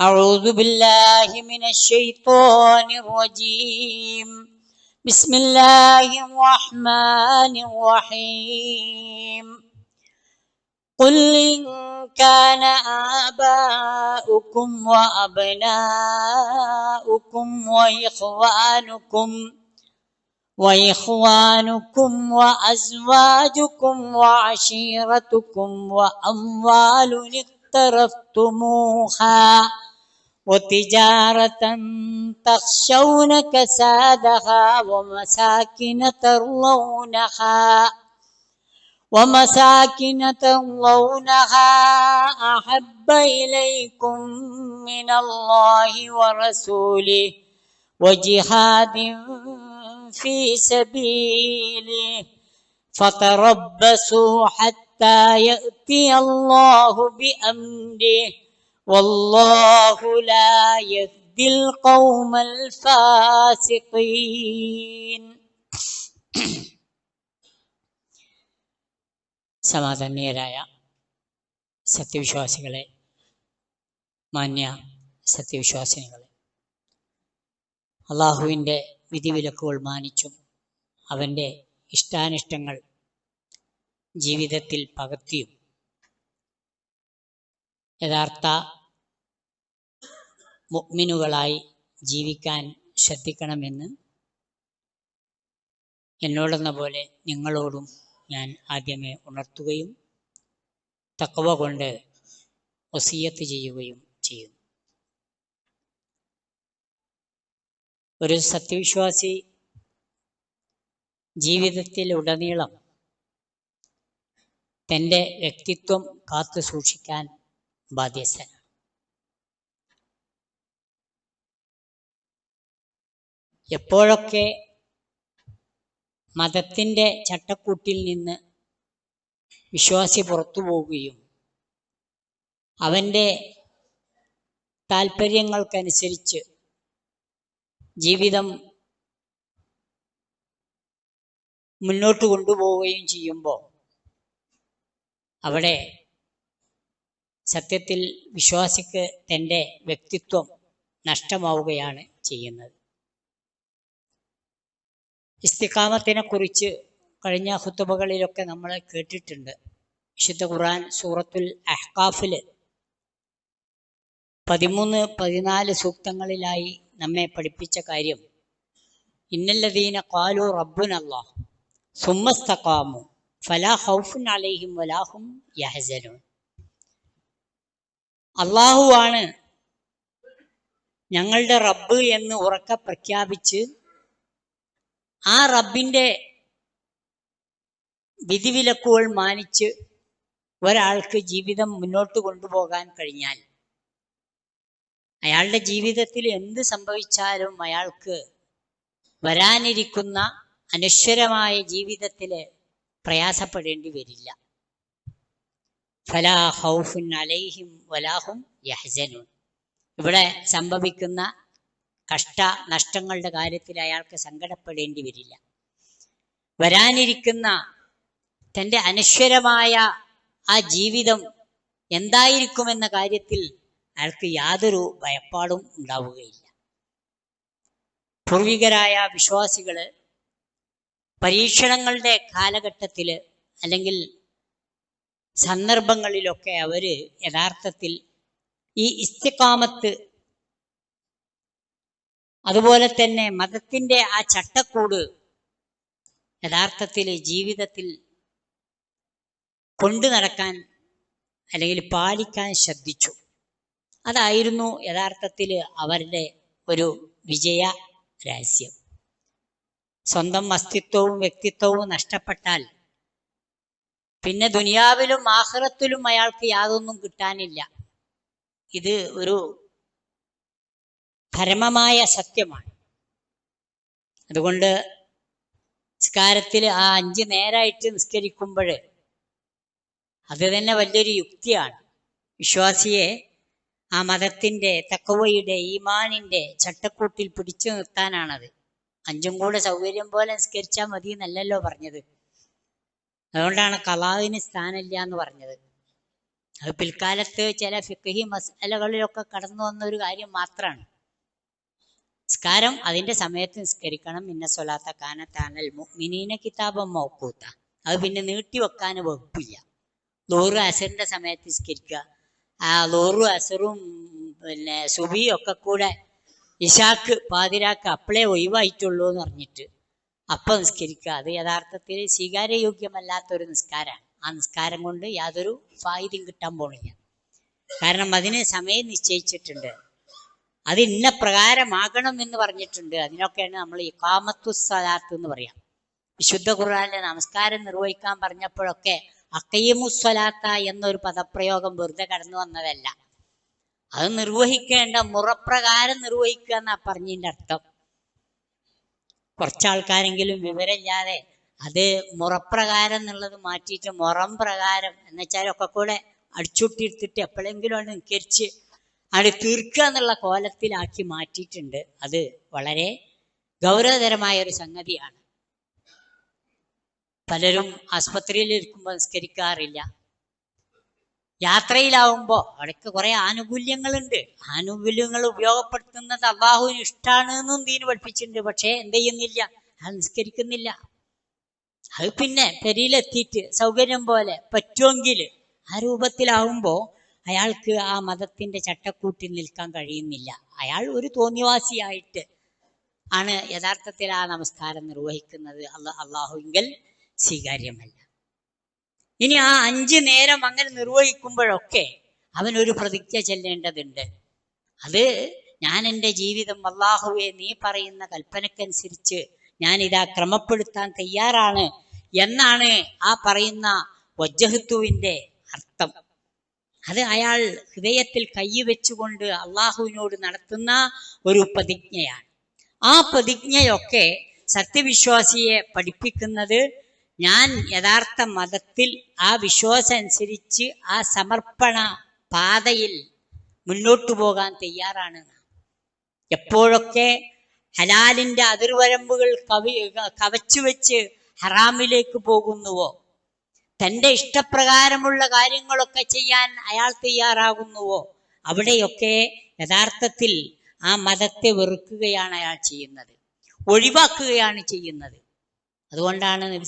أعوذ بالله من الشيطان الرجيم. بسم الله الرحمن الرحيم. قل إن كان آباؤكم وأبناؤكم وإخوانكم وإخوانكم وأزواجكم وعشيرتكم وأموال اقترفتموها وتجارة تخشون كسادها ومساكن ترضونها ومساكن ترضونها أحب إليكم من الله ورسوله وجهاد في سبيله فتربصوا حتى يأتي الله بأمره. والله لا يهدي القوم الفاسقين സമാധാനീയരായ സത്യവിശ്വാസികളെ മാന്യ സത്യവിശ്വാസിനികളെ അള്ളാഹുവിൻ്റെ വിധിവിലക്കുകൾ മാനിച്ചും അവൻ്റെ ഇഷ്ടാനിഷ്ടങ്ങൾ ജീവിതത്തിൽ പകർത്തിയും യഥാർത്ഥ മുഗ്മിനുകളായി ജീവിക്കാൻ ശ്രദ്ധിക്കണമെന്ന് എന്നോടെന്ന പോലെ നിങ്ങളോടും ഞാൻ ആദ്യമേ ഉണർത്തുകയും തക്കവ കൊണ്ട് ഒസീയത്ത് ചെയ്യുകയും ചെയ്യും. ഒരു സത്യവിശ്വാസി ജീവിതത്തിൽ ഉടനീളം തന്റെ വ്യക്തിത്വം കാത്തു സൂക്ഷിക്കാൻ ബാധ്യസ്ഥനാണ് എപ്പോഴൊക്കെ മതത്തിന്റെ ചട്ടക്കൂട്ടിൽ നിന്ന് വിശ്വാസി പുറത്തു പോവുകയും അവന്റെ താല്പര്യങ്ങൾക്കനുസരിച്ച് ജീവിതം മുന്നോട്ട് കൊണ്ടുപോവുകയും ചെയ്യുമ്പോൾ അവിടെ സത്യത്തിൽ വിശ്വാസിക്ക് തന്റെ വ്യക്തിത്വം നഷ്ടമാവുകയാണ് ചെയ്യുന്നത്. ഇസ്തിക്കാമത്തിനെ കുറിച്ച് കഴിഞ്ഞ ഹുത്തുബകളിലൊക്കെ നമ്മൾ കേട്ടിട്ടുണ്ട്. വിശുദ്ധ ഖുർആൻ സൂറത്തുൽ അഹ്കാഫിൽ പതിമൂന്ന് പതിനാല് സൂക്തങ്ങളിലായി നമ്മെ പഠിപ്പിച്ച കാര്യം ഇന്നല്ലദീന കാലു റബ്ബുനല്ലാ സുമ്മസ്തക്കാമു ഫലാ ഹൗഫുൻ അലൈഹിം വലാഹും യഹസനൂൻ. അള്ളാഹുവാണ് ഞങ്ങളുടെ റബ്ബ് എന്ന് ഉറക്ക പ്രഖ്യാപിച്ച് ആ റബ്ബിന്റെ വിധിവിലക്കുകൾ മാനിച്ച് ഒരാൾക്ക് ജീവിതം മുന്നോട്ട് കൊണ്ടുപോകാൻ കഴിഞ്ഞാൽ അയാളുടെ ജീവിതത്തിൽ എന്ത് സംഭവിച്ചാലും അയാൾക്ക് വരാനിരിക്കുന്ന അനശ്വരമായ ജീവിതത്തിൽ പ്രയാസപ്പെടേണ്ടി വരില്ല. ഫലാ ഹൗഫുൻ അലൈഹിം വലാഹും ഇവിടെ സംഭവിക്കുന്ന കഷ്ട നഷ്ടങ്ങളുടെ കാര്യത്തിൽ അയാൾക്ക് സങ്കടപ്പെടേണ്ടി വരില്ല. വരാനിരിക്കുന്ന തന്റെ അനശ്വരമായ ആ ജീവിതം എന്തായിരിക്കുമെന്ന കാര്യത്തിൽ അയാൾക്ക് യാതൊരു ഭയപ്പാടും ഉണ്ടാവുകയില്ല. പൂർവികരായ വിശ്വാസികൾ പരീക്ഷണങ്ങളുടെ കാലഘട്ടത്തിൽ അല്ലെങ്കിൽ സന്ദർഭങ്ങളിലൊക്കെ അവർ യഥാർത്ഥത്തിൽ ഈ ഇസ്തിക്കാമത്ത് അതുപോലെ തന്നെ മതത്തിന്റെ ആ ചട്ടക്കൂട് യഥാർത്ഥത്തിൽ ജീവിതത്തിൽ കൊണ്ടു നടക്കാൻ അല്ലെങ്കിൽ പാലിക്കാൻ ശ്രദ്ധിച്ചു. അതായിരുന്നു യഥാർത്ഥത്തിൽ അവരുടെ ഒരു വിജയ രഹസ്യം. സ്വന്തം അസ്തിത്വവും വ്യക്തിത്വവും നഷ്ടപ്പെട്ടാൽ പിന്നെ ദുനിയാവിലും ആഹ്റത്തിലും അയാൾക്ക് യാതൊന്നും കിട്ടാനില്ല. ഇത് ഒരു പരമമായ സത്യമാണ്. അതുകൊണ്ട് നിസ്കാരത്തിൽ ആ അഞ്ച് നേരായിട്ട് നിസ്കരിക്കുമ്പോൾ അത് തന്നെ വലിയൊരു യുക്തിയാണ്. വിശ്വാസിയെ ആ മതത്തിന്റെ തക്കവയുടെ ഈമാനിന്റെ ചട്ടക്കൂട്ടിൽ പിടിച്ചു നിർത്താനാണത്. അഞ്ചും കൂടെ സൗകര്യം പോലെ നിസ്കരിച്ചാൽ മതി എന്നല്ലല്ലോ പറഞ്ഞത്. അതുകൊണ്ടാണ് കലാവിന് സ്ഥാനമില്ല എന്ന് പറഞ്ഞത്. അത് പിൽക്കാലത്ത് ചില ഫിക്കഹി മസലകളിലൊക്കെ കടന്നു വന്ന ഒരു കാര്യം മാത്രമാണ് നിസ്കാരം അതിന്റെ സമയത്ത് നിസ്കരിക്കണം. ഇന്ന സ്വലാത്ത താനൽ മിനീന കിതാബം മോക്കൂത്ത അത് പിന്നെ നീട്ടി വെക്കാൻ വകുപ്പില്ല. ലോറു അസറിന്റെ സമയത്ത് നിസ്കരിക്കുക. ആ ലോറു അസറും പിന്നെ സുബിയും ഒക്കെ കൂടെ ഇഷാക്ക് പാതിരാക്ക് അപ്പളേ ഒഴിവായിട്ടുള്ളൂ എന്ന് പറഞ്ഞിട്ട് അപ്പം നിസ്കരിക്കുക. അത് യഥാർത്ഥത്തിൽ സ്വീകാര്യയോഗ്യമല്ലാത്ത ഒരു നിസ്കാരമാണ് ആ നിസ്കാരം കൊണ്ട് യാതൊരു ഫായിദയും കിട്ടാൻ പോണില്ല. കാരണം അതിന് സമയം നിശ്ചയിച്ചിട്ടുണ്ട്. അത് ഇന്ന പ്രകാരമാകണം എന്ന് പറഞ്ഞിട്ടുണ്ട്. അതിനൊക്കെയാണ് നമ്മൾ ഇക്കാമത്തു സ്വലാത്ത് എന്ന് പറയാം. വിശുദ്ധ ഖുർആാനിലെ നമസ്കാരം നിർവഹിക്കാൻ പറഞ്ഞപ്പോഴൊക്കെ അക്കയ്യമുസ്വലാത്ത എന്നൊരു പദപ്രയോഗം വെറുതെ കടന്നു വന്നതല്ല. അത് നിർവഹിക്കേണ്ട മുറപ്രകാരം നിർവഹിക്കുക എന്നാ പറഞ്ഞതിന്റെ അർത്ഥം. കുറച്ചാൾക്കാരെങ്കിലും വിവരമില്ലാതെ അത് മുറപ്രകാരം എന്നുള്ളത് മാറ്റിയിട്ട് മുറം പ്രകാരം എന്ന് വെച്ചാൽ ഒക്കെ കൂടെ അടിച്ചുട്ടിയെടുത്തിട്ട് എപ്പോഴെങ്കിലും ആണ് നിക്കരിച്ച് അത് തീർക്കുക എന്നുള്ള കോലത്തിലാക്കി മാറ്റിയിട്ടുണ്ട്. അത് വളരെ ഗൗരവതരമായ ഒരു സംഗതിയാണ്. പലരും ആസ്പത്രിയിൽ ഇരിക്കുമ്പോൾ നിസ്കരിക്കാറില്ല. യാത്രയിലാവുമ്പോൾ അവിടേക്ക് കുറെ ആനുകൂല്യങ്ങളുണ്ട്. ആനുകൂല്യങ്ങൾ ഉപയോഗപ്പെടുത്തുന്നത് അള്ളാഹുവിന് ഇഷ്ടമാണ് എന്നും ദീന് പഠിപ്പിച്ചിട്ടുണ്ട്. പക്ഷേ എന്ത് ചെയ്യുന്നില്ല? അത് നിസ്കരിക്കുന്നില്ല. അത് പിന്നെ പെരിയിലെത്തിയിട്ട് സൗകര്യം പോലെ പറ്റുമെങ്കിൽ ആ രൂപത്തിലാവുമ്പോൾ അയാൾക്ക് ആ മതത്തിന്റെ ചട്ടക്കൂട്ടിൽ നിൽക്കാൻ കഴിയുന്നില്ല. അയാൾ ഒരു തോന്നിവാസിയായിട്ട് ആണ് യഥാർത്ഥത്തിൽ ആ നമസ്കാരം നിർവഹിക്കുന്നത്. അള്ളാഹുവിങ്കൽ സ്വീകാര്യമല്ല. ഇനി ആ അഞ്ച് നേരം അങ്ങനെ നിർവഹിക്കുമ്പോഴൊക്കെ അവനൊരു പ്രതിജ്ഞ ചെല്ലേണ്ടതുണ്ട്. അത് ഞാൻ എന്റെ ജീവിതം അള്ളാഹുവെ നീ പറയുന്ന കൽപ്പനക്കനുസരിച്ച് ഞാൻ ഇതാ ക്രമപ്പെടുത്താൻ തയ്യാറാണ് എന്നാണ് ആ പറയുന്ന വജ്ജഹത്തുവിന്റെ അർത്ഥം. അത് അയാൾ ഹൃദയത്തിൽ കൈവച്ചുകൊണ്ട് അള്ളാഹുവിനോട് നടത്തുന്ന ഒരു പ്രതിജ്ഞയാണ്. ആ പ്രതിജ്ഞയൊക്കെ സത്യവിശ്വാസിയെ പഠിപ്പിക്കുന്നത് ഞാൻ യഥാർത്ഥ മതത്തിൽ ആ വിശ്വാസം അനുസരിച്ച് ആ സമർപ്പണ പാതയിൽ മുന്നോട്ടു പോകാൻ തയ്യാറാണ്. എപ്പോഴൊക്കെ ഹലാലിന്റെ അതിർവരമ്പുകൾ കവി കവച്ചു വെച്ച് ഹറാമിലേക്ക് പോകുന്നുവോ തന്റെ ഇഷ്ടപ്രകാരമുള്ള കാര്യങ്ങളൊക്കെ ചെയ്യാൻ അയാൾ തയ്യാറാകുന്നുവോ അവിടെയൊക്കെ യഥാർത്ഥത്തിൽ ആ മതത്തെ വെറുക്കുകയാണ് അയാൾ ചെയ്യുന്നത് ഒഴിവാക്കുകയാണ് ചെയ്യുന്നത്. അതുകൊണ്ടാണ് നബി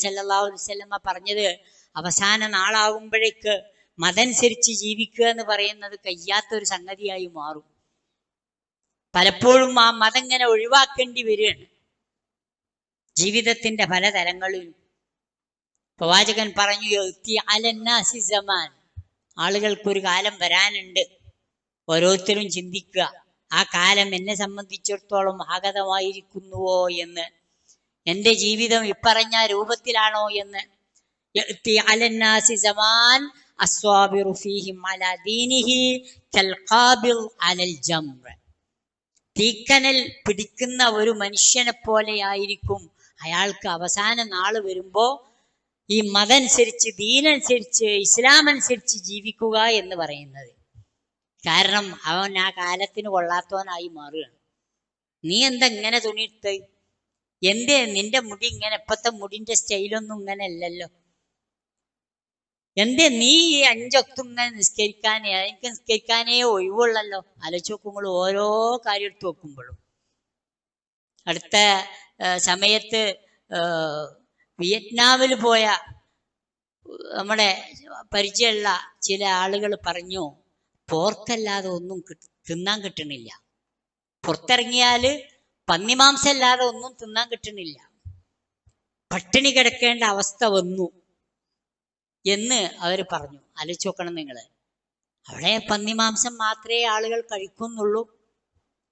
പറഞ്ഞത് അവസാന നാളാകുമ്പോഴേക്ക് മതനുസരിച്ച് ജീവിക്കുക എന്ന് പറയുന്നത് കഴിയാത്തൊരു സംഗതിയായി മാറും. പലപ്പോഴും ആ മതം ഇങ്ങനെ ഒഴിവാക്കേണ്ടി വരികയാണ്. ജീവിതത്തിന്റെ പലതരങ്ങളിലും പ്രവാചകൻ പറഞ്ഞു അലന്നാസിസമാൻ അലന്നാസി സമാൻ. ആളുകൾക്കൊരു കാലം വരാനുണ്ട്. ഓരോരുത്തരും ചിന്തിക്കുക ആ കാലം എന്നെ സംബന്ധിച്ചിടത്തോളം ആഗതമായിരിക്കുന്നുവോ എന്ന്. എന്റെ ജീവിതം ഇപ്പറഞ്ഞ രൂപത്തിലാണോ എന്ന്. തീക്കനൽ പിടിക്കുന്ന ഒരു മനുഷ്യനെ പോലെ ആയിരിക്കും അയാൾക്ക് അവസാന നാൾ വരുമ്പോ ഈ മതനുസരിച്ച് ദീനനുസരിച്ച് ഇസ്ലാം അനുസരിച്ച് ജീവിക്കുക എന്ന് പറയുന്നത്. കാരണം അവൻ ആ കാലത്തിന് കൊള്ളാത്തവനായി മാറുകയാണ്. നീ എന്താ ഇങ്ങനെ തുണിയിട്ട്? എന്തേ നിന്റെ മുടി ഇങ്ങനെ ഇപ്പത്തെ മുടിന്റെ സ്റ്റൈലൊന്നും ഇങ്ങനെ അല്ലല്ലോ. എന്തേ നീ ഈ അഞ്ചൊക്കെ ഇങ്ങനെ നിസ്കരിക്കാനേ എനിക്ക് നിസ്കരിക്കാനേ ഒഴിവുള്ളല്ലോ. ആലോചിച്ച് ഓരോ കാര്യം എടുത്ത് നോക്കുമ്പോഴും. അടുത്ത സമയത്ത് വിയറ്റ്നാമിൽ പോയ നമ്മുടെ പരിചയമുള്ള ചില ആളുകൾ പറഞ്ഞു പോർക്കല്ലാതെ ഒന്നും തിന്നാൻ കിട്ടണില്ല. പുറത്തിറങ്ങിയാൽ പന്നിമാംസം അല്ലാതെ ഒന്നും തിന്നാൻ കിട്ടണില്ല. പട്ടിണി കിടക്കേണ്ട അവസ്ഥ വന്നു എന്ന് അവർ പറഞ്ഞു. ആലോചിച്ച് നോക്കണം നിങ്ങൾ അവിടെ പന്നിമാംസം മാത്രമേ ആളുകൾ കഴിക്കുന്നുള്ളൂ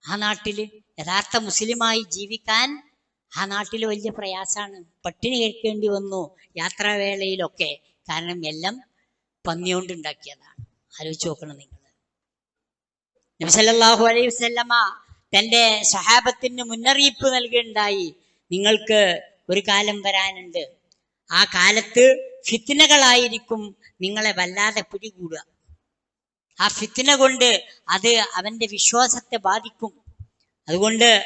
ആ നാട്ടിൽ യഥാർത്ഥ മുസ്ലിമായി ജീവിക്കാൻ ആ നാട്ടിൽ വലിയ പ്രയാസമാണ്. പട്ടിണി കഴിക്കേണ്ടി വന്നു യാത്രാവേളയിലൊക്കെ. കാരണം എല്ലാം പന്നിയോണ്ട് ഉണ്ടാക്കിയതാണ്. ആലോചിച്ച് നോക്കണം നിങ്ങൾ നബിസല്ലാഹു അലൈഹി വസല്ലമ തന്റെ സഹാബത്തിന് മുന്നറിയിപ്പ് നൽകുകയുണ്ടായി നിങ്ങൾക്ക് ഒരു കാലം വരാനുണ്ട്. ആ കാലത്ത് ഫിത്തിനകളായിരിക്കും നിങ്ങളെ വല്ലാതെ പിടികൂടുക. ആ ഫിത്തിന കൊണ്ട് അത് അവന്റെ വിശ്വാസത്തെ ബാധിക്കും. അതുകൊണ്ട്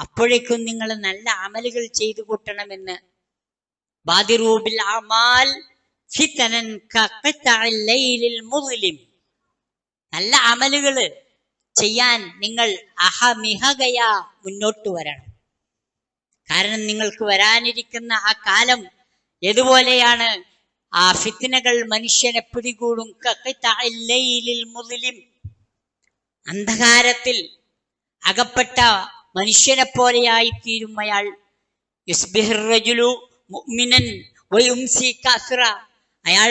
അപ്പോഴേക്കും നിങ്ങൾ നല്ല അമലുകൾ ചെയ്തു കൂട്ടണമെന്ന്. ബാദിറൂബിൽ അമാൽ ഫിത്തനൻ നല്ല അമലുകൾ ചെയ്യാൻ നിങ്ങൾ അഹമിഹകയാ മുന്നോട്ട് വരണം. കാരണം നിങ്ങൾക്ക് വരാനിരിക്കുന്ന ആ കാലം ഏതുപോലെയാണ്? ആ ഫിത്തിനകൾ മനുഷ്യനെ പിടികൂടും. മുതലും. അന്ധകാരത്തിൽ അകപ്പെട്ട മനുഷ്യനെ പോലെയായി തീരും അയാൾ മുഅ്മിനൻ അയാൾ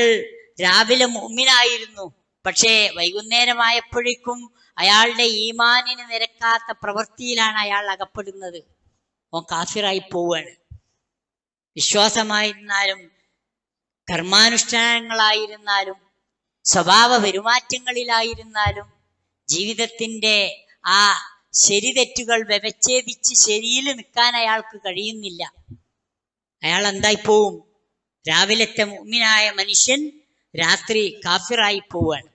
രാവിലെ മുഅ്മിനായിരുന്നു. പക്ഷേ വൈകുന്നേരമായപ്പോഴേക്കും അയാളുടെ ഈമാനിന് നിരക്കാത്ത പ്രവൃത്തിയിലാണ് അയാൾ അകപ്പെടുന്നത്. ഓൻ കാഫിറായി പോവുകയാണ് വിശ്വാസമായിരുന്നാലും കർമാനുഷ്ഠാനങ്ങളായിരുന്നാലും സ്വഭാവ പെരുമാറ്റങ്ങളിലായിരുന്നാലും ജീവിതത്തിന്റെ ആ ശരിതെറ്റുകൾ വ്യവച്ഛേദിച്ച് ശരിയിൽ നിൽക്കാൻ അയാൾക്ക് കഴിയുന്നില്ല. അയാൾ എന്തായി പോവും രാവിലത്തെ മുമ്മിനായ മനുഷ്യൻ രാത്രി കാഫിറായി പോവാണ്.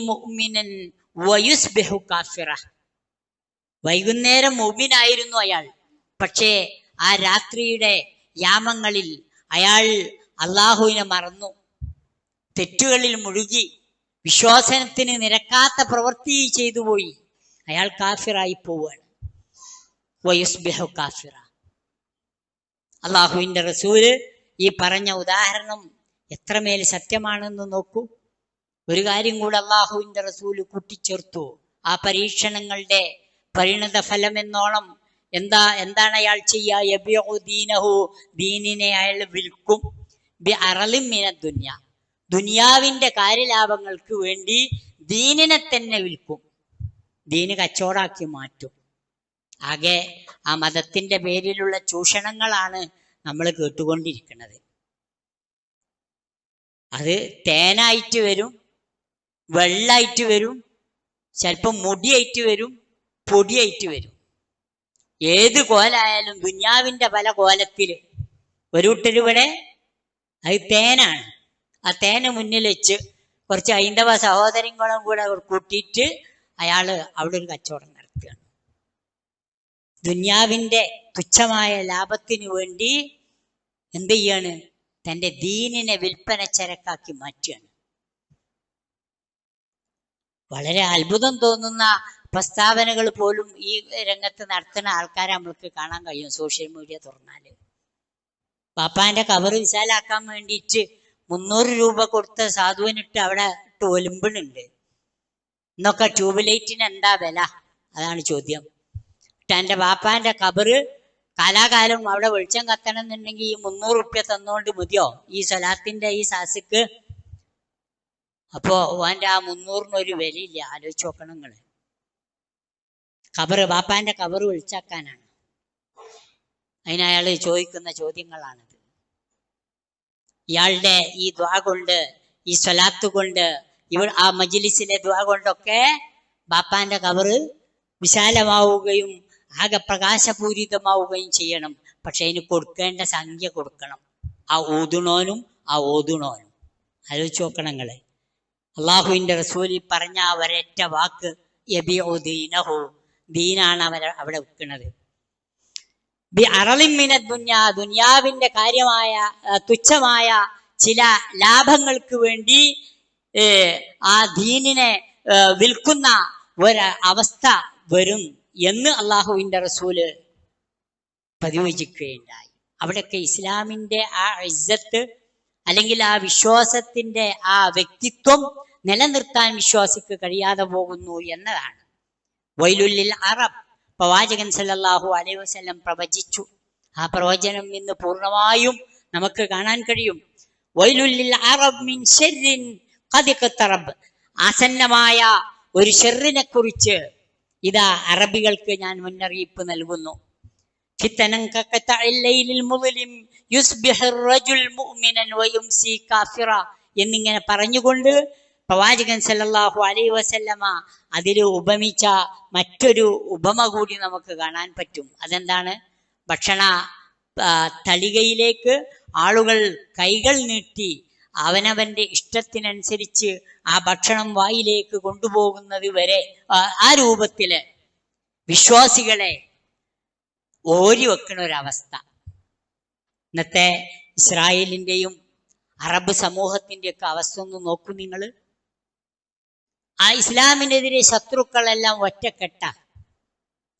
മുഅ്മിനൻ കാഫിറ. വൈകുന്നേരം മുഅ്മിനായിരുന്നു അയാൾ. പക്ഷേ ആ രാത്രിയുടെ യാമങ്ങളിൽ അയാൾ അള്ളാഹുവിനെ മറന്നു. തെറ്റുകളിൽ മുഴുകി വിശ്വാസനത്തിന് നിരക്കാത്ത പ്രവൃത്തി ചെയ്തു പോയി. അയാൾ കാഫിറായി പോവുകയാണ്. വയുസ്ബിഹു കാഫിറ. അള്ളാഹുവിന്റെ റസൂൽ ഈ പറഞ്ഞ ഉദാഹരണം എത്രമേൽ സത്യമാണെന്ന് നോക്കൂ. ഒരു കാര്യം കൂടെ അള്ളാഹുവിന്റെ റസൂൽ കൂട്ടിച്ചേർത്തു. ആ പരീക്ഷണങ്ങളുടെ പരിണത ഫലം എന്നോണം എന്താ എന്താണ് അയാൾ ചെയ്യുക? ദീനഹു ദീനിനെ അയാൾ വിൽക്കും. ബി മിന ദുന്യ. ദുനിയാവിന്റെ കാര്യലാഭങ്ങൾക്ക് വേണ്ടി ദീനിനെ തന്നെ വിൽക്കും. ദീന് കച്ചവടാക്കി മാറ്റും. ആകെ ആ മതത്തിന്റെ പേരിലുള്ള ചൂഷണങ്ങളാണ് നമ്മൾ കേട്ടുകൊണ്ടിരിക്കുന്നത്. അത് തേനായിട്ട് വരും വെള്ളായിട്ട് വരും ചിലപ്പോൾ മുടിയായിട്ട് വരും പൊടിയായിട്ട് വരും. ഏത് കോലായാലും ദുന്യാവിന്റെ പല കോലത്തിൽ ഒരു കൂട്ടരിവിടെ അത് തേനാണ്. ആ തേന് മുന്നിൽ വെച്ച് കുറച്ച് ഹൈന്ദവ സഹോദരങ്ങളും കൂടെ കൂട്ടിയിട്ട് അയാൾ അവിടെ ഒരു കച്ചവടം നടത്തുകയാണ്. ദുന്യാവിന്റെ തുച്ഛമായ ലാഭത്തിന് വേണ്ടി എന്ത് ചെയ്യാണ്? തന്റെ ദീനിനെ വിൽപ്പന ചരക്കാക്കി മാറ്റുകയാണ്. വളരെ അത്ഭുതം തോന്നുന്ന പ്രസ്താവനകൾ പോലും ഈ രംഗത്ത് നടത്തുന്ന ആൾക്കാരെ നമ്മൾക്ക് കാണാൻ കഴിയും സോഷ്യൽ മീഡിയ തുറന്നാൽ. പാപ്പാന്റെ കവർ വിശാലാക്കാൻ വേണ്ടിയിട്ട് മുന്നൂറ് രൂപ കൊടുത്ത സാധുവിനിട്ട് അവിടെ ഇട്ട് ഒലുമ്പണുണ്ട്. ഇന്നൊക്കെ ട്യൂബ് ലൈറ്റിന് എന്താ വില? അതാണ് ചോദ്യം. എന്റെ ബാപ്പാന്റെ കബറ് കാലാകാലം അവിടെ വെളിച്ചം കത്തണം എന്നുണ്ടെങ്കിൽ ഈ മുന്നൂറ് റുപ്യ തന്നുകൊണ്ട് മതിയോ? ഈ സ്വലാത്തിന്റെ ഈ സാസിക്ക് അപ്പോ ഓന്റെ ആ മുന്നൂറിന് ഒരു വിലയില്ല. ആലോചിച്ച് നോക്കണം നിങ്ങൾ. കബറ് ബാപ്പാന്റെ കബറ് വിളിച്ചാക്കാനാണ് അതിനയാൾ ചോദിക്കുന്ന ചോദ്യങ്ങളാണിത്. ഇയാളുടെ ഈ ദ്വാ കൊണ്ട് ഈ സ്വലാത്ത് കൊണ്ട് ഇവ ആ മജിലിസിലെ ദ്വാ കൊണ്ടൊക്കെ ബാപ്പാന്റെ കബറ് വിശാലമാവുകയും ആകെ പ്രകാശപൂരിതമാവുകയും ചെയ്യണം. പക്ഷെ അതിന് കൊടുക്കേണ്ട സംഖ്യ കൊടുക്കണം. ആ ഊതുണോനും ആ ഓതുണോനും. ആലോചിച്ച് നോക്കണം നിങ്ങൾ. അള്ളാഹുവിന്റെ റസൂലിൽ പറഞ്ഞ ആ വാക്ക് ദീനാണ് അവർ അവിടെ വെക്കുന്നത്. ബി അറളിമിന ദുന്യാ. ദുന്യാവിന്റെ കാര്യമായ തുച്ഛമായ ചില ലാഭങ്ങൾക്ക് വേണ്ടി ആ ദീനിനെ വിൽക്കുന്ന ഒരു അവസ്ഥ വരും എന്ന് അള്ളാഹുവിന്റെ റസൂൽ പതിവചിക്കുകയുണ്ടായി അവിടെയൊക്കെ ഇസ്ലാമിന്റെ ആ ഇസ്സത്ത് അല്ലെങ്കിൽ ആ വിശ്വാസത്തിന്റെ ആ വ്യക്തിത്വം നിലനിർത്താൻ വിശ്വാസിക്ക് കഴിയാതെ പോകുന്നു എന്നതാണ് വൈലുല്ലിൽ അറബ് പ്രവാചകൻ സല്ലല്ലാഹു അലൈഹി വസല്ലം പ്രവചിച്ചു ആ പ്രവചനം ഇന്ന് പൂർണ്ണമായും നമുക്ക് കാണാൻ കഴിയും വൈലുല്ലിൽ അറബ് മിൻ ശർരിൻ ഖദ് ഇഖ്തറബ് ആസന്നമായ ഒരു ഷെറിനെ കുറിച്ച് ഇതാ അറബികൾക്ക് ഞാൻ മുന്നറിയിപ്പ് നൽകുന്നു فتنا كقطع الليل المظلم يصبح الرجل مؤمنا ويمسي كافرا എന്നിങ്ങനെ പറഞ്ഞുകൊണ്ട് പ്രവാചകൻ സല്ലാഹു അലൈ വസല്ലമ അതിൽ ഉപമിച്ച മറ്റൊരു ഉപമ കൂടി നമുക്ക് കാണാൻ പറ്റും. അതെന്താണ്? ഭക്ഷണ തളികയിലേക്ക് ആളുകൾ കൈകൾ നീട്ടി അവനവന്റെ ഇഷ്ടത്തിനനുസരിച്ച് ആ ഭക്ഷണം വായിലേക്ക് കൊണ്ടുപോകുന്നത് വരെ ആ, രൂപത്തിൽ വിശ്വാസികളെ ഓരി വെക്കുന്ന ഒരവസ്ഥ ഇന്നത്തെ ഇസ്രായേലിന്റെയും അറബ് സമൂഹത്തിന്റെയൊക്കെ അവസ്ഥ ഒന്ന് നോക്കൂ നിങ്ങൾ ആ ഇസ്ലാമിനെതിരെ ശത്രുക്കളെല്ലാം ഒറ്റക്കെട്ട.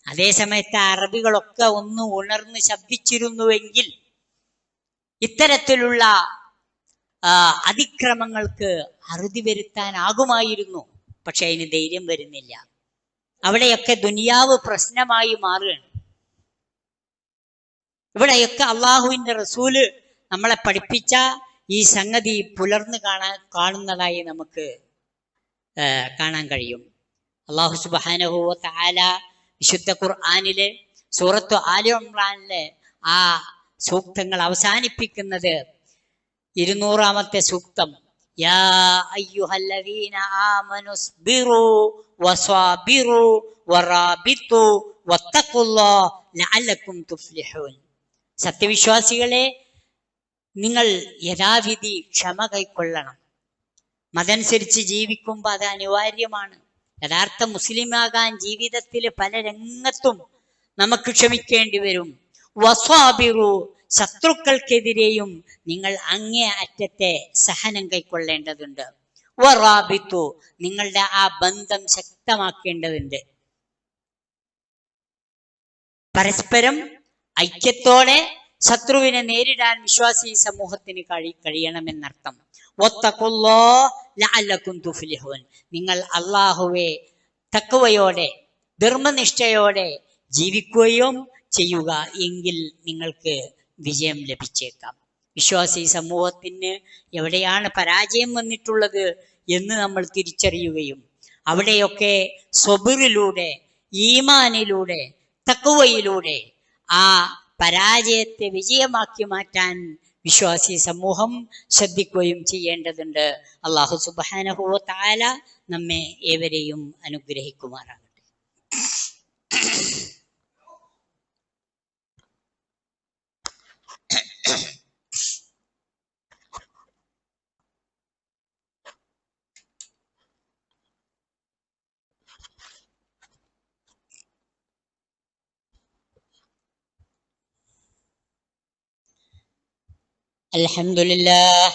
അതേസമയത്ത് അറബികളൊക്കെ ഒന്ന് ഉണർന്ന് ശബ്ദിച്ചിരുന്നുവെങ്കിൽ ഇത്തരത്തിലുള്ള അതിക്രമങ്ങൾക്ക് അറുതി വരുത്താനാകുമായിരുന്നു. പക്ഷെ അതിന് ധൈര്യം വരുന്നില്ല. അവിടെയൊക്കെ ദുനിയാവ് പ്രശ്നമായി മാറുകയാണ്. ഇവിടെയൊക്കെ അള്ളാഹുവിന്റെ റസൂൽ നമ്മളെ പഠിപ്പിച്ച ഈ സംഗതി പുലർന്നു കാണാൻ കാണുന്നതായി നമുക്ക് കാണാൻ കഴിയും. അള്ളാഹു സുബാനഹുവ താല വിശുദ്ധ ഖുർആാനിലെ സൂറത്ത് ആലി ആ സൂക്തങ്ങൾ അവസാനിപ്പിക്കുന്നത് ഇരുന്നൂറാമത്തെ സൂക്തം. യാ തുഫ്ലിഹൂൻ. സത്യവിശ്വാസികളെ നിങ്ങൾ യഥാവിധി ക്ഷമ കൈക്കൊള്ളണം. മതനുസരിച്ച് ജീവിക്കുമ്പോൾ അത് അനിവാര്യമാണ്. യഥാർത്ഥ മുസ്ലിമാകാൻ ജീവിതത്തിൽ പല രംഗത്തും നമുക്ക് ക്ഷമിക്കേണ്ടി വരും. വസ്വാബിറു ശത്രുക്കൾക്കെതിരെയും നിങ്ങൾ അങ്ങേ അറ്റത്തെ സഹനം കൈക്കൊള്ളേണ്ടതുണ്ട്. വറാബിത്തു നിങ്ങളുടെ ആ ബന്ധം ശക്തമാക്കേണ്ടതുണ്ട്. പരസ്പരം ഐക്യത്തോടെ ശത്രുവിനെ നേരിടാൻ വിശ്വാസി സമൂഹത്തിന് കഴി കഴിയണമെന്നർത്ഥം. ഒത്തക്കുള്ളോ ലഅല്ലക്കും തുഫ്ലിഹൂൻ നിങ്ങൾ അള്ളാഹുവെ തക്കവയോടെ ധർമ്മനിഷ്ഠയോടെ ജീവിക്കുകയും ചെയ്യുക എങ്കിൽ നിങ്ങൾക്ക് വിജയം ലഭിച്ചേക്കാം. വിശ്വാസി സമൂഹത്തിന് എവിടെയാണ് പരാജയം വന്നിട്ടുള്ളത് എന്ന് നമ്മൾ തിരിച്ചറിയുകയും അവിടെയൊക്കെ സ്വബിറിലൂടെ ഈമാനിലൂടെ തക്കുവയിലൂടെ ആ പരാജയത്തെ വിജയമാക്കി മാറ്റാൻ വിശ്വാസി സമൂഹം ശ്രദ്ധിക്കുകയും ചെയ്യേണ്ടതുണ്ട്. അള്ളാഹു സുബാനഹുവ താല നമ്മെ ഏവരെയും അനുഗ്രഹിക്കുമാറാകട്ടെ. الحمد لله.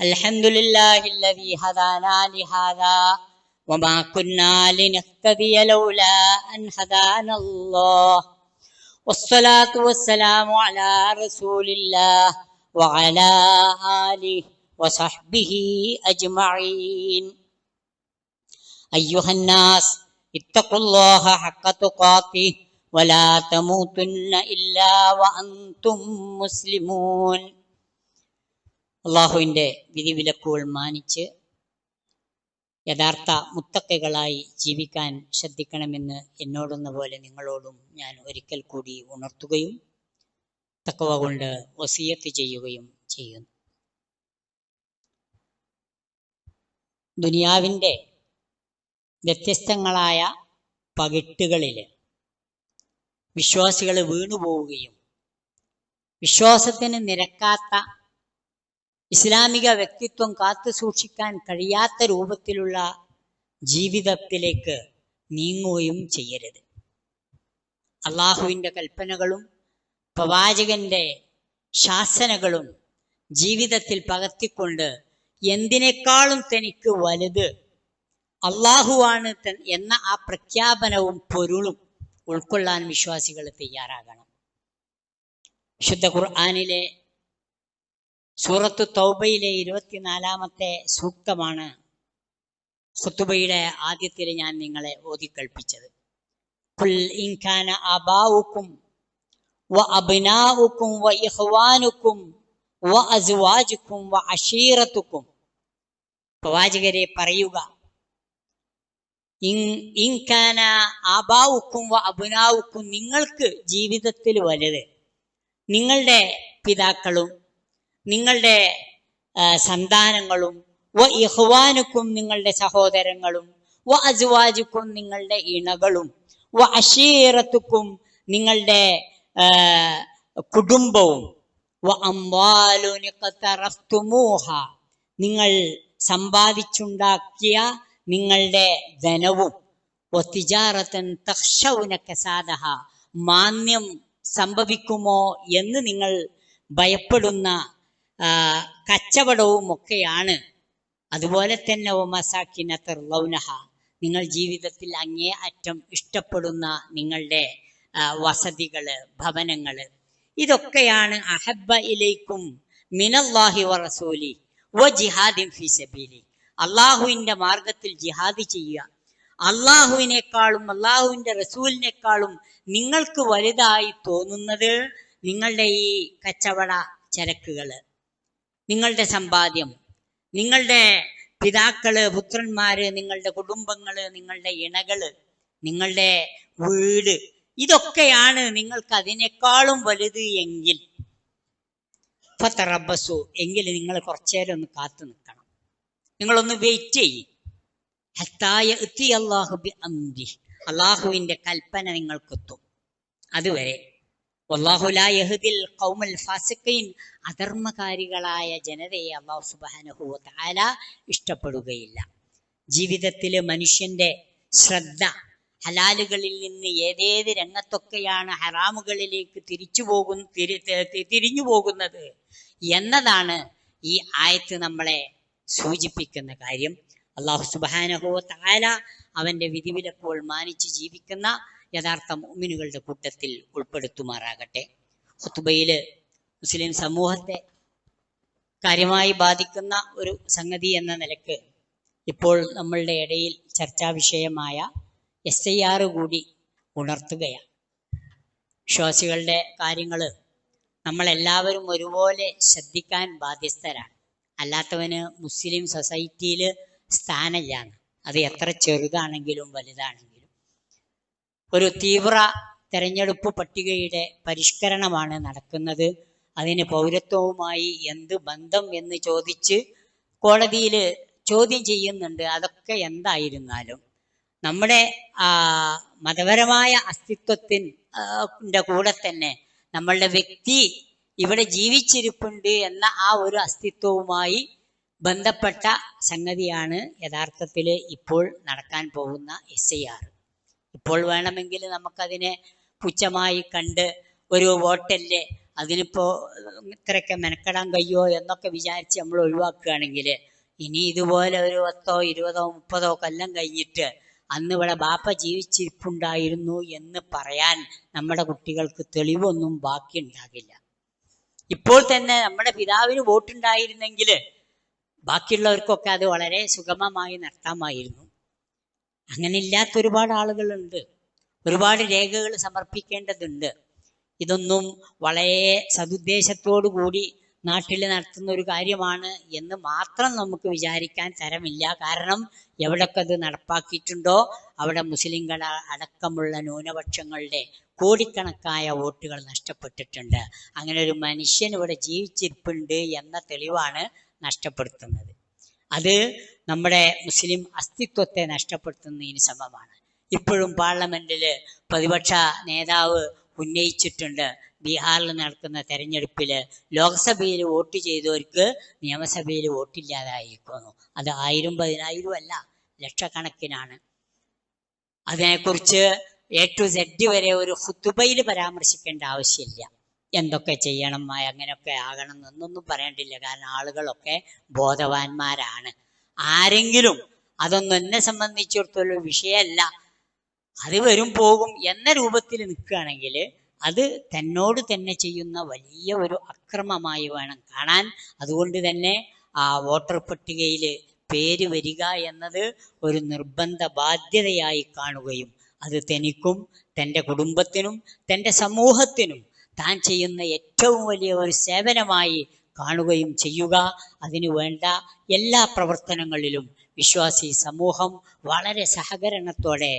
الحمد لله الذي هدانا لهذا وما كنا لنهتدي لولا أن هدانا الله. والصلاة والسلام على رسول الله وعلى آله وصحبه أجمعين. أيها الناس اتقوا الله حق تقاته. ولا تموتن إلا وأنتم مسلمون അള്ളാഹുവിൻ്റെ വിധിവിലക്കുകൾ മാനിച്ച് യഥാർത്ഥ മുത്തക്കകളായി ജീവിക്കാൻ ശ്രദ്ധിക്കണമെന്ന് എന്നോടെന്ന പോലെ നിങ്ങളോടും ഞാൻ ഒരിക്കൽ കൂടി ഉണർത്തുകയും തക്കവ കൊണ്ട് വസീയത്ത് ചെയ്യുകയും ചെയ്യുന്നു ദുനിയാവിൻ്റെ വ്യത്യസ്തങ്ങളായ പകിട്ടുകളിൽ വിശ്വാസികൾ വീണുപോവുകയും വിശ്വാസത്തിന് നിരക്കാത്ത ഇസ്ലാമിക വ്യക്തിത്വം കാത്തു സൂക്ഷിക്കാൻ കഴിയാത്ത രൂപത്തിലുള്ള ജീവിതത്തിലേക്ക് നീങ്ങുകയും ചെയ്യരുത്. അള്ളാഹുവിന്റെ കൽപ്പനകളും പ്രവാചകന്റെ ശാസനകളും ജീവിതത്തിൽ പകർത്തിക്കൊണ്ട് എന്തിനേക്കാളും തനിക്ക് വലുത് അള്ളാഹുവാണ് എന്ന ആ പ്രഖ്യാപനവും പൊരുളും. ഉൾക്കൊള്ളാൻ വിശ്വാസികൾ തയ്യാറാകണം. വിശുദ്ധ ഖുർആാനിലെ സൂറത്ത് തൗബയിലെ ഇരുപത്തിനാലാമത്തെ സൂക്തമാണ് ഖുത്തുബയുടെ ആദ്യത്തിൽ ഞാൻ നിങ്ങളെ ഓതിക്കൽപ്പിച്ചത്. ആബാഉക്കും വ വ വ വ പ്രവാചകരെ പറയുക ഇൻ- അബാവുക്കും അബുനാവുക്കും നിങ്ങൾക്ക് ജീവിതത്തിൽ വലുത്. നിങ്ങളുടെ പിതാക്കളും നിങ്ങളുടെ സന്താനങ്ങളും വ ഇഹ്വാനുക്കും നിങ്ങളുടെ സഹോദരങ്ങളും വ അസ്വാജുക്കും നിങ്ങളുടെ ഇണകളും വ അഷീറത്തുക്കും നിങ്ങളുടെ കുടുംബവും വ അംവാലുനി ഖതറഫ്തുമൂഹ നിങ്ങൾ സമ്പാദിച്ചുണ്ടാക്കിയ നിങ്ങളുടെ ധനവും ഒത്തിജാറത്തൻ തക്ഷൗന കസാദഹ മാന്യം സംഭവിക്കുമോ എന്ന് നിങ്ങൾ ഭയപ്പെടുന്ന കച്ചവടവും ഒക്കെയാണ് അതുപോലെ തന്നെ ഒമസാക്കിന ലൗനഹ നിങ്ങൾ ജീവിതത്തിൽ അങ്ങേ അറ്റം ഇഷ്ടപ്പെടുന്ന നിങ്ങളുടെ വസതികൾ ഭവനങ്ങൾ. ഇതൊക്കെയാണ് അഹബ്ബ ഇലൈക്കും മിനല്ലാഹി വറസൂലി റസൂലി വ ഫി സബീലി. അള്ളാഹുവിന്റെ മാർഗത്തിൽ ജിഹാദ് ചെയ്യുക. അള്ളാഹുവിനേക്കാളും അള്ളാഹുവിന്റെ റസൂലിനേക്കാളും നിങ്ങൾക്ക് വലുതായി തോന്നുന്നത് നിങ്ങളുടെ ഈ കച്ചവട ചരക്കുകൾ നിങ്ങളുടെ സമ്പാദ്യം നിങ്ങളുടെ പിതാക്കൾ പുത്രന്മാര് നിങ്ങളുടെ കുടുംബങ്ങൾ നിങ്ങളുടെ ഇണകൾ നിങ്ങളുടെ വീട് ഇതൊക്കെയാണ് നിങ്ങൾക്ക് അതിനേക്കാളും വലുത് എങ്കിൽ. എങ്കിൽ നിങ്ങൾ കുറച്ചേരം ഒന്ന് കാത്തു നിൽക്കണം. നിങ്ങളൊന്ന് വെയിറ്റ് ചെയ്യും. അള്ളാഹുവിന്റെ കൽപ്പന നിങ്ങൾക്കെത്തും. അതുവരെ. ഫാസിഖീൻ. അധർമ്മകാരികളായ ജനതയെ അള്ളാഹു സുബാനഹു താല ഇഷ്ടപ്പെടുകയില്ല. ജീവിതത്തിലെ മനുഷ്യന്റെ ശ്രദ്ധ ഹലാലുകളിൽ നിന്ന് ഏതേത് രംഗത്തൊക്കെയാണ് ഹറാമുകളിലേക്ക് തിരിച്ചു തിരി തിരിഞ്ഞു പോകുന്നത് എന്നതാണ് ഈ ആയത്ത് നമ്മളെ സൂചിപ്പിക്കുന്ന കാര്യം. അള്ളാഹു സുബാനഹോ താല അവന്റെ വിധിവിലക്കുകൾ മാനിച്ച് ജീവിക്കുന്ന യഥാർത്ഥ മുഅ്മിനുകളുടെ കൂട്ടത്തിൽ ഉൾപ്പെടുത്തുമാറാകട്ടെ. ഹുത്തുബയിൽ മുസ്ലിം സമൂഹത്തെ കാര്യമായി ബാധിക്കുന്ന ഒരു സംഗതി എന്ന നിലയ്ക്ക് ഇപ്പോൾ നമ്മളുടെ ഇടയിൽ ചർച്ചാ വിഷയമായ എസ് ഐ ആർ കൂടി ഉണർത്തുകയാണ്. വിശ്വാസികളുടെ കാര്യങ്ങൾ നമ്മളെല്ലാവരും ഒരുപോലെ ശ്രദ്ധിക്കാൻ ബാധ്യസ്ഥരാണ്. അല്ലാത്തവന് മുസ്ലിം സൊസൈറ്റിയിൽ സ്ഥാനമില്ലാന്ന്. അത് എത്ര ചെറുതാണെങ്കിലും വലുതാണെങ്കിലും. ഒരു തീവ്ര തെരഞ്ഞെടുപ്പ് പട്ടികയുടെ പരിഷ്കരണമാണ് നടക്കുന്നത്. അതിന് പൗരത്വവുമായി എന്ത് ബന്ധം എന്ന് ചോദിച്ച് കോടതിയിൽ ചോദ്യം ചെയ്യുന്നുണ്ട്. അതൊക്കെ എന്തായിരുന്നാലും. നമ്മുടെ മതപരമായ അസ്തിത്വത്തിന്റെ കൂടെ തന്നെ നമ്മളുടെ വ്യക്തി ഇവിടെ ജീവിച്ചിരിപ്പുണ്ട് എന്ന ആ ഒരു അസ്തിത്വവുമായി ബന്ധപ്പെട്ട സംഗതിയാണ് യഥാർത്ഥത്തിൽ ഇപ്പോൾ നടക്കാൻ പോകുന്ന എസ് ഐ ആർ ഇപ്പോൾ വേണമെങ്കിൽ നമുക്കതിനെ പുച്ഛമായി കണ്ട് ഒരു വോട്ടല്ലേ അതിനിപ്പോ ഇത്രയൊക്കെ മെനക്കെടാൻ കഴിയുമോ എന്നൊക്കെ വിചാരിച്ച് നമ്മൾ ഒഴിവാക്കുകയാണെങ്കിൽ ഇനി ഇതുപോലെ ഒരു പത്തോ ഇരുപതോ മുപ്പതോ കൊല്ലം കഴിഞ്ഞിട്ട് അന്ന് ഇവിടെ ബാപ്പ ജീവിച്ചിരിപ്പുണ്ടായിരുന്നു എന്ന് പറയാൻ നമ്മുടെ കുട്ടികൾക്ക് തെളിവൊന്നും ബാക്കിയുണ്ടാകില്ല. ഇപ്പോൾ തന്നെ നമ്മുടെ പിതാവിന് വോട്ടുണ്ടായിരുന്നെങ്കിൽ ബാക്കിയുള്ളവർക്കൊക്കെ അത് വളരെ സുഗമമായി നടത്താമായിരുന്നു. അങ്ങനെ ഇല്ലാത്ത ഒരുപാട് ആളുകളുണ്ട്. ഒരുപാട് രേഖകൾ സമർപ്പിക്കേണ്ടതുണ്ട്. ഇതൊന്നും വളരെ സതുദ്ദേശത്തോടു കൂടി നാട്ടിൽ നടത്തുന്ന ഒരു കാര്യമാണ് എന്ന് മാത്രം നമുക്ക് വിചാരിക്കാൻ തരമില്ല. കാരണം എവിടൊക്കെ അത് നടപ്പാക്കിയിട്ടുണ്ടോ അവിടെ മുസ്ലിങ്ങൾ അടക്കമുള്ള ന്യൂനപക്ഷങ്ങളുടെ കോടിക്കണക്കായ വോട്ടുകൾ നഷ്ടപ്പെട്ടിട്ടുണ്ട്. അങ്ങനെ ഒരു മനുഷ്യൻ ഇവിടെ ജീവിച്ചിരിപ്പുണ്ട് എന്ന തെളിവാണ് നഷ്ടപ്പെടുത്തുന്നത്. അത് നമ്മുടെ മുസ്ലിം അസ്തിത്വത്തെ നഷ്ടപ്പെടുത്തുന്നതിന് സമമാണ്. ഇപ്പോഴും പാർലമെന്റിൽ പ്രതിപക്ഷ നേതാവ് ഉന്നയിച്ചിട്ടുണ്ട് ബീഹാറിൽ നടക്കുന്ന തെരഞ്ഞെടുപ്പിൽ ലോക്സഭയിൽ വോട്ട് ചെയ്തവർക്ക് നിയമസഭയിൽ വോട്ടില്ലാതായിരിക്കുന്നു. അത് ആയിരം പതിനായിരം അല്ല ലക്ഷക്കണക്കിനാണ്. അതിനെക്കുറിച്ച് എ ടു സെഡ് വരെ ഒരു ഹുത്തുബയിൽ പരാമർശിക്കേണ്ട ആവശ്യമില്ല. എന്തൊക്കെ ചെയ്യണം അങ്ങനെയൊക്കെ ആകണം എന്നൊന്നും പറയേണ്ടില്ല. കാരണം ആളുകളൊക്കെ ബോധവാന്മാരാണ്. ആരെങ്കിലും അതൊന്നും എന്നെ സംബന്ധിച്ചിടത്തോളം വിഷയമല്ല. അത് വരും പോകും എന്ന രൂപത്തിൽ നിൽക്കുകയാണെങ്കിൽ അത് തന്നോട് തന്നെ ചെയ്യുന്ന വലിയ ഒരു അക്രമമായി വേണം കാണാൻ. അതുകൊണ്ട് തന്നെ ആ വോട്ടർ പട്ടികയിൽ പേര് വരിക എന്നത് ഒരു നിർബന്ധ ബാധ്യതയായി കാണുകയും അത് തനിക്കും തന്റെ കുടുംബത്തിനും തന്റെ സമൂഹത്തിനും താൻ ചെയ്യുന്ന ഏറ്റവും വലിയ ഒരു സേവനമായി കാണുകയും ചെയ്യുക. അതിനു വേണ്ട എല്ലാ പ്രവർത്തനങ്ങളിലും വിശ്വാസി സമൂഹം വളരെ സഹകരണത്തോടെ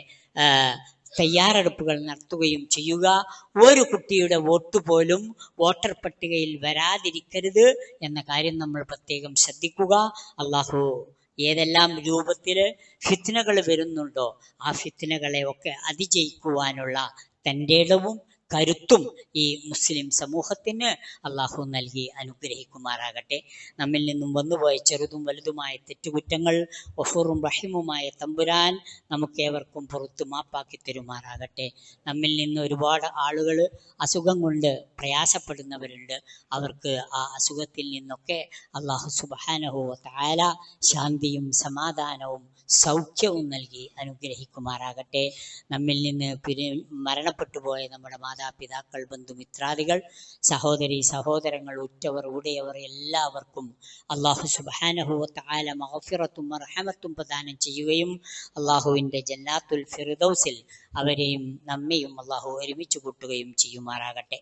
തയ്യാറെടുപ്പുകൾ നടത്തുകയും ചെയ്യുക. ഒരു കുട്ടിയുടെ വോട്ട് പോലും വോട്ടർ പട്ടികയിൽ വരാതിരിക്കരുത് എന്ന കാര്യം നമ്മൾ പ്രത്യേകം ശ്രദ്ധിക്കുക. അള്ളാഹു ഏതെല്ലാം രൂപത്തിൽ ഫിത്നകൾ വരുന്നുണ്ടോ ആ ഫിത്നകളെ ഒക്കെ അതിജയിക്കുവാനുള്ള തന്റെ ഇടവും കരുത്തും ഈ മുസ്ലിം സമൂഹത്തിന് അള്ളാഹു നൽകി അനുഗ്രഹിക്കുമാറാകട്ടെ. നമ്മിൽ നിന്നും വന്നുപോയ ചെറുതും വലുതുമായ തെറ്റുകുറ്റങ്ങൾ വഫൂറും റഹിമുമായ തമ്പുരാൻ നമുക്കേവർക്കും പുറത്ത് മാപ്പാക്കി തരുമാറാകട്ടെ. നമ്മിൽ നിന്ന് ഒരുപാട് ആളുകൾ അസുഖം കൊണ്ട് പ്രയാസപ്പെടുന്നവരുണ്ട്. അവർക്ക് ആ അസുഖത്തിൽ നിന്നൊക്കെ അള്ളാഹു സുബാനഹോ താല ശാന്തിയും സമാധാനവും സൗഖ്യവും നൽകി അനുഗ്രഹിക്കുമാറാകട്ടെ. നമ്മിൽ നിന്ന് പിരി മരണപ്പെട്ടു പോയ നമ്മുടെ മാതാപിതാക്കൾ ബന്ധുമിത്രാദികൾ സഹോദരി സഹോദരങ്ങൾ ഉറ്റവർ ഉടയവർ എല്ലാവർക്കും അള്ളാഹു സുബാനഹു താല മഹഫിറത്തും റഹമത്തും പ്രദാനം ചെയ്യുകയും അള്ളാഹുവിൻ്റെ ജന്നാത്തുൽ ഫിറുദൗസിൽ അവരെയും നമ്മയും അള്ളാഹു ഒരുമിച്ച് കൂട്ടുകയും ചെയ്യുമാറാകട്ടെ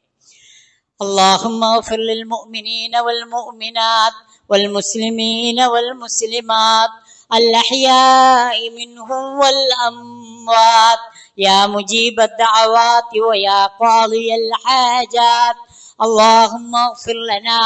اللهم اغفر للمؤمنين والمؤمنات والمسلمين والمسلمات الأحياء منهم والأموات. يا مجيب الدعوات ويا قاضي الحاجات. اللهم اغفر لنا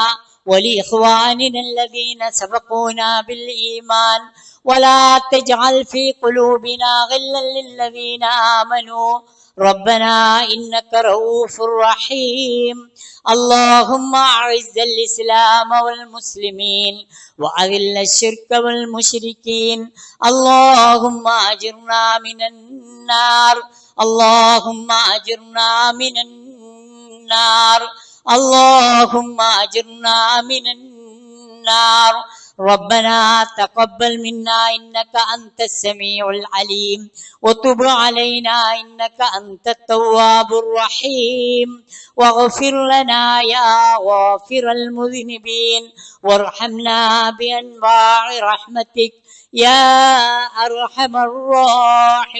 ولإخواننا الذين سبقونا بالإيمان. ولا تجعل في قلوبنا غلا للذين آمنوا. ربنا إنك رؤوف رحيم. اللهم أعز الإسلام والمسلمين وأذل الشرك والمشركين. اللهم أجرنا من النار. اللهم أجرنا من النار. اللهم أجرنا من النار. ربنا تقبل منا إنك أنت السميع العليم. وتب علينا إنك أنت التواب الرحيم. واغفر لنا يا غافر المذنبين. وارحمنا بأنواع رحمتك. يا أرحم الراحمين.